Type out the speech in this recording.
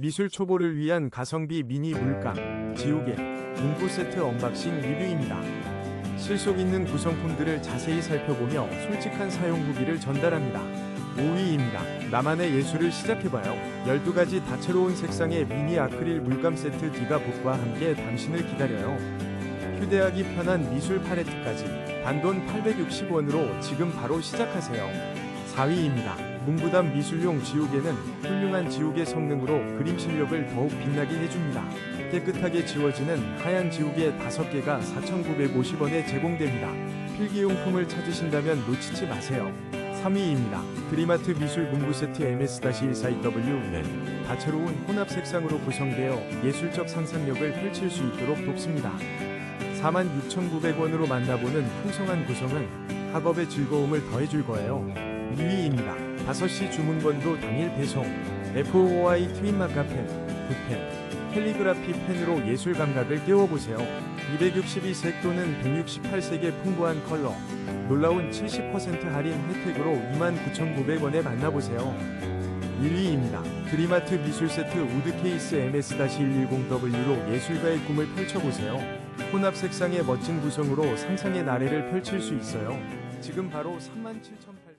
미술 초보를 위한 가성비 미니 물감, 지우개, 문구 세트 언박싱 리뷰입니다. 실속 있는 구성품들을 자세히 살펴보며 솔직한 사용 후기를 전달합니다. 5위입니다. 나만의 예술을 시작해봐요. 12가지 다채로운 색상의 미니 아크릴 물감 세트 디가북과 함께 당신을 기다려요. 휴대하기 편한 미술 팔레트까지 단돈 860원으로 지금 바로 시작하세요. 4위입니다. 문구담 미술용 지우개는 훌륭한 지우개 성능으로 그림 실력을 더욱 빛나게 해줍니다. 깨끗하게 지워지는 하얀 지우개 5개가 4,950원에 제공됩니다. 필기용품을 찾으신다면 놓치지 마세요. 3위입니다. 드리마트 미술 문구 세트 MS-14W 다채로운 혼합 색상으로 구성되어 예술적 상상력을 펼칠 수 있도록 돕습니다. 46,900원으로 만나보는 풍성한 구성은 학업의 즐거움을 더해줄 거예요. 2위입니다. 5시 주문번도 당일 배송. FOI 트윈 마카 펜, 붓펜, 캘리그라피 펜으로 예술 감각을 깨워보세요. 262색 또는 168색의 풍부한 컬러. 놀라운 70% 할인 혜택으로 29,900원에 만나보세요. 1위입니다. 드리마트 미술 세트 우드 케이스 MS-110W로 예술가의 꿈을 펼쳐보세요. 혼합 색상의 멋진 구성으로 상상의 나래를 펼칠 수 있어요. 지금 바로 37,800원.